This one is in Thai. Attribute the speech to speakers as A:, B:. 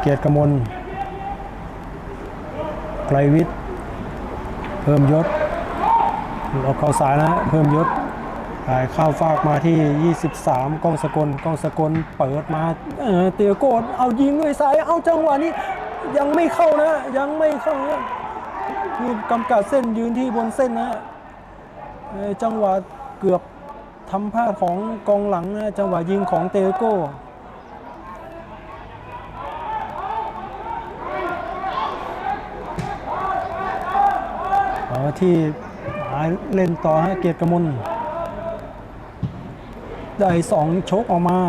A: เกียรติกมลไกรวิทย์ เพิ่มยศเราเข้าสายนะฮะเพิ่มยศถ่ายเข้าฟากมาที่ 23 กองสกลกองสกลเปิดมาเออเตียโกดเอายิงด้วยซ้าย เอาจังหวะนี้ ยังไม่เข้านะ ยังไม่เข้านะนี่กำกัดเส้นยืนที่บนเส้นนะจังหวะเกือบทำพลาดของกองหลังนะจังหวะยิงของเตโก้ เอาที่หาเล่นต่อฮะเกียรติกมลได้สองชกออกมา